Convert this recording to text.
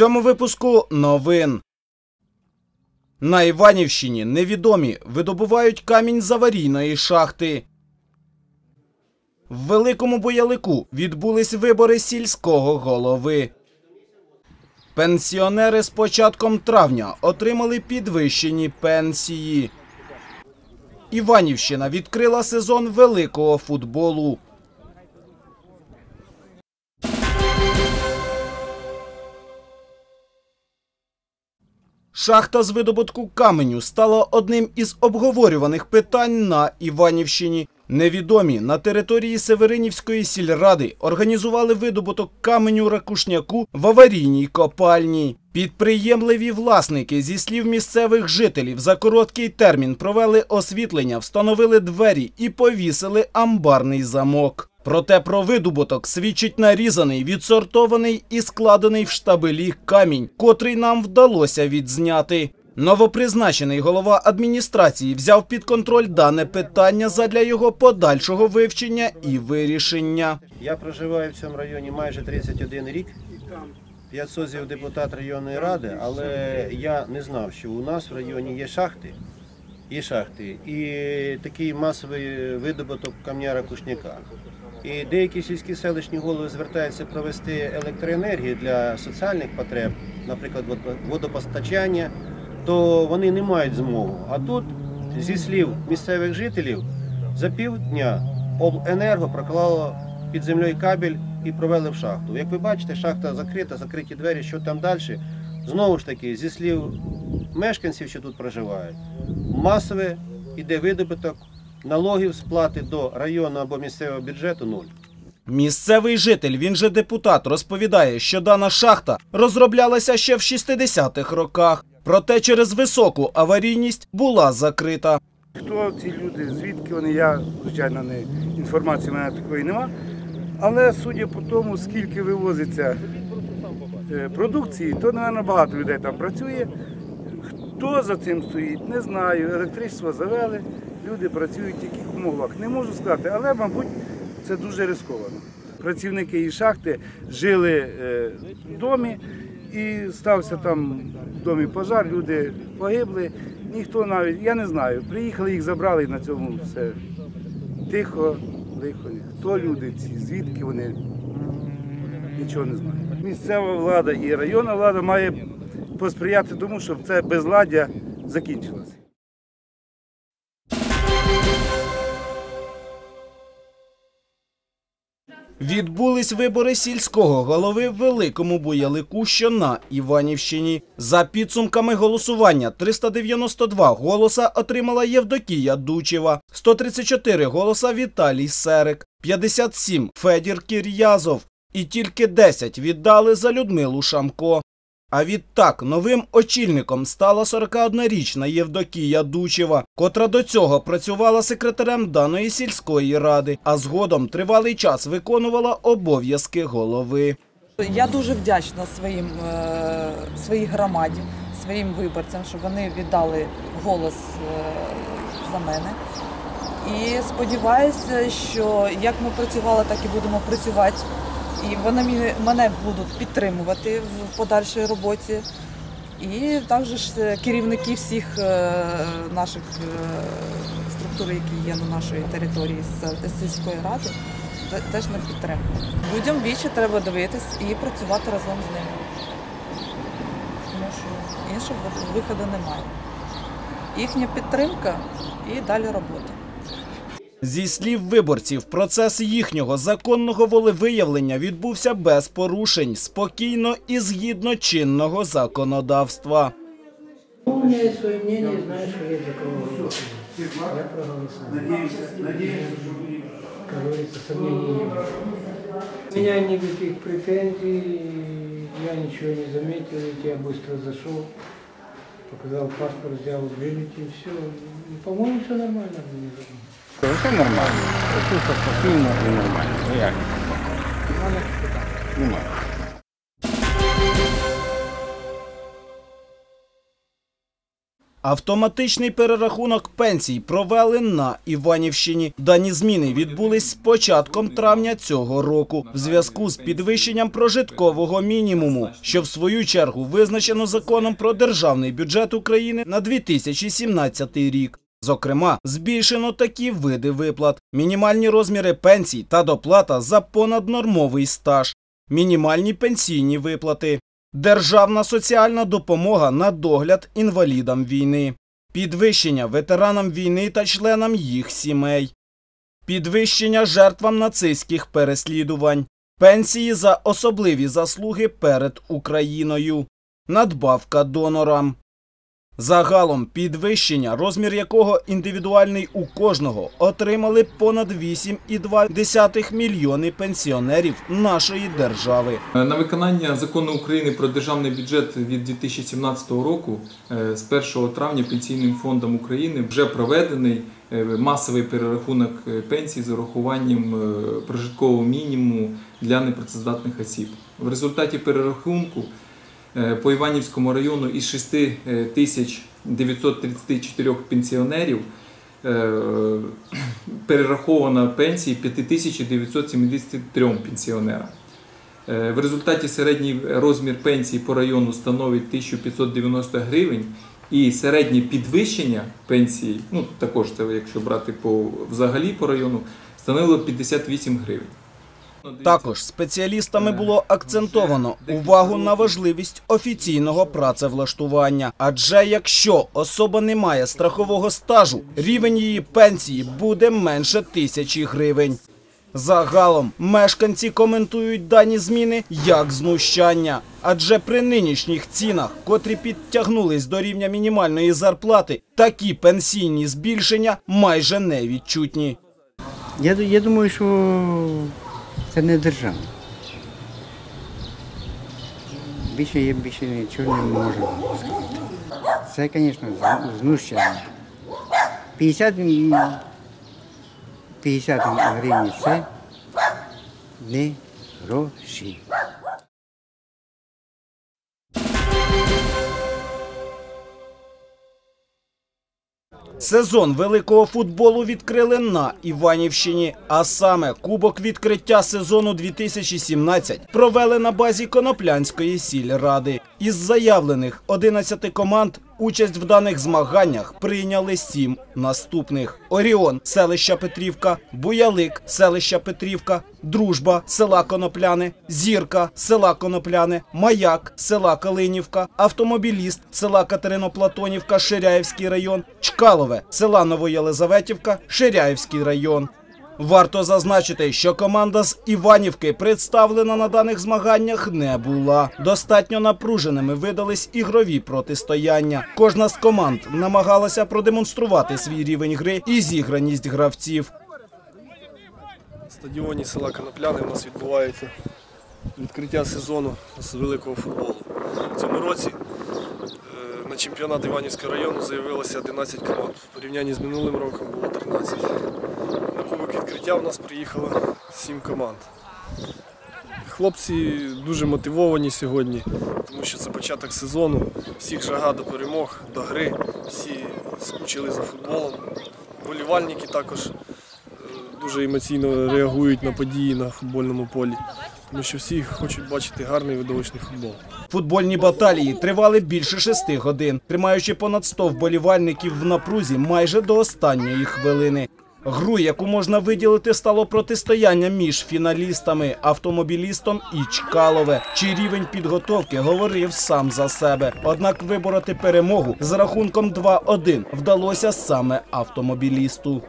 цьому випуску новин. На Іванівщині невідомі видобувають камінь з аварійної шахти. В Великому Боялику відбулись вибори сільського голови. Пенсіонери з початком травня отримали підвищені пенсії. Іванівщина відкрила сезон великого футболу. Шахта з видобутку каменю стала одним із обговорюваних питань на Іванівщині. Невідомі на території Северинівської сільради організували видобуток каменю ракушняку в аварійній копальні. Підприємливі власники, зі слів місцевих жителів, за короткий термін провели освітлення, встановили двері і повісили амбарний замок. Проте про видобуток свідчить нарізаний, відсортований і складений в штабелі камінь, котрий нам вдалося відзняти. Новопризначений голова адміністрації взяв під контроль дане питання задля його подальшого вивчення і вирішення. Я проживаю в цьому районі майже 31 рік. Я созів депутат районної ради, але я не знав, що у нас в районі є шахти, є шахти і такий масовий видобуток камня кушняка. І деякі сільські селищні голови звертаються провести електроенергію для соціальних потреб, наприклад, водо- водопостачання, то вони не мають змогу. А тут, зі слів місцевих жителів, за півдня обленерго проклало під землею кабель і провели в шахту. Як ви бачите, шахта закрита, закриті двері, що там далі. Знову ж таки, зі слів мешканців, що тут проживають, масове іде видобуток налогів сплати до районного або місцевого бюджету нуль. Місцевий житель, він же депутат, розповідає, що дана шахта розроблялася ще в 60-х роках. Проте через високу аварійність була закрита. Хто ці люди, звідки вони, я, звичайно, не інформації в мене такої нема. Але судя по тому, скільки вивозиться е, продукції, то, мабуть, багато людей там працює. Хто за цим стоїть, не знаю. Електричество завели, люди працюють в яких умовах. Не можу сказати, але, мабуть, це дуже рисковано. Працівники із шахти жили е, в домі і стався там в домі пожар, люди погибли. Ніхто навіть, я не знаю, приїхали, їх забрали і на цьому все. Тихо, лихо. Хто люди ці, звідки вони? Нічого не знаю. Місцева влада і районна влада має посприяти тому, щоб це безладдя закінчилося. Відбулись вибори сільського голови в Великому Боялику, що на Іванівщині. За підсумками голосування 392 голоса отримала Євдокія Дучева, 134 голоса Віталій Серик, 57 Федір Кір'язов і тільки 10 віддали за Людмилу Шамко. А відтак новим очільником стала 41-річна Євдокія Дучева, котра до цього працювала секретарем даної сільської ради, а згодом тривалий час виконувала обов'язки голови. Я дуже вдячна своїм, е, своїй громаді, своїм виборцям, що вони віддали голос е, за мене. І сподіваюся, що як ми працювали, так і будемо працювати. І вони мене будуть підтримувати в подальшій роботі. І також е, керівники всіх е, наших е, структур, які є на нашій території з сільської ради, теж не підтримують. Людям більше треба дивитись і працювати разом з ними. Тому що іншого виходу немає. Їхня підтримка і далі робота. Зі слів виборців, процес їхнього законного волевиявлення відбувся без порушень, спокійно і згідно чинного законодавства. У свое знаю, что я за кого голосую. Я проголосую. Как говорится, сомнений не было. У меня никаких претензий, я ничего не заметил, ведь я быстро зашел, показал паспорт, взял бюллетень, все. По-моему, все нормально. Все нормально. Все спокійно і нормально. Ну як? Немає. Автоматичний перерахунок пенсій провели на Іванівщині. Дані зміни відбулись з початком травня цього року в зв'язку з підвищенням прожиткового мінімуму, що в свою чергу визначено законом про державний бюджет України на 2017 рік. Зокрема, збільшено такі види виплат: мінімальні розміри пенсій та доплата за понаднормовий стаж, мінімальні пенсійні виплати, державна соціальна допомога на догляд інвалідам війни, підвищення ветеранам війни та членам їх сімей, підвищення жертвам нацистських переслідувань, пенсії за особливі заслуги перед Україною, надбавка донорам. Загалом підвищення, розмір якого індивідуальний у кожного, отримали понад 8,2 мільйони пенсіонерів нашої держави. На виконання закону України про державний бюджет від 2017 року е, з 1 травня Пенсійним фондом України вже проведений е, масовий перерахунок е, пенсій з урахуванням прожиткового мінімуму для непрацездатних осіб. В результаті перерахунку по Іванівському району із 6 тисяч 934 пенсіонерів е, перераховано пенсії 5973 пенсіонерам. Е, В результаті середній розмір пенсії по району становить 1590 гривень, і середнє підвищення пенсії, ну також це якщо брати по взагалі по району, становило 58 гривень. Також спеціалістами було акцентовано увагу на важливість офіційного працевлаштування. Адже якщо особа не має страхового стажу, рівень її пенсії буде менше тисячі гривень. Загалом мешканці коментують дані зміни як знущання, адже при нинішніх цінах, котрі підтягнулись до рівня мінімальної зарплати, такі пенсійні збільшення майже невідчутні. Я, ду- я думаю, що це не держава. Більше я більше нічого не можу сказати. Це, звісно, знущання. 50, 50 гривень це не гроші. Сезон великого футболу відкрили на Іванівщині, а саме кубок відкриття сезону 2017 провели на базі Коноплянської сільради. Із заявлених 11 команд участь в даних змаганнях прийняли сім наступних: Оріон, селища Петрівка, Буялик, селища Петрівка, Дружба, села Конопляне, Зірка, села Конопляне, Маяк, села Калинівка, Автомобіліст, села Катериноплатонівка, Ширяївський район, Чкалове, села Новоєлизаветівка, Ширяївський район. Варто зазначити, що команда з Іванівки представлена на даних змаганнях не була. Достатньо напруженими видались ігрові протистояння. Кожна з команд намагалася продемонструвати свій рівень гри і зіграність гравців. стадіоні села Конопляни у нас відбувається відкриття сезону з великого футболу. В цьому році е, на чемпіонат Іванівського району заявилося 11 команд. В порівнянні з минулим роком було 13. Відкриття у нас приїхало 7 команд. Хлопці дуже мотивовані сьогодні, тому що це початок сезону. Всіх жага до перемог, до гри, всі скучили за футболом. Болівальники також е, дуже емоційно реагують на події на футбольному полі, тому що всі хочуть бачити гарний видовищний футбол. Футбольні баталії тривали більше шести годин, тримаючи понад 100 вболівальників в напрузі майже до останньої хвилини. Гру, яку можна виділити, стало протистояння між фіналістами автомобілістом і Чкалове. Чи рівень підготовки говорив сам за себе. Однак вибороти перемогу з рахунком 2-1 вдалося саме автомобілісту.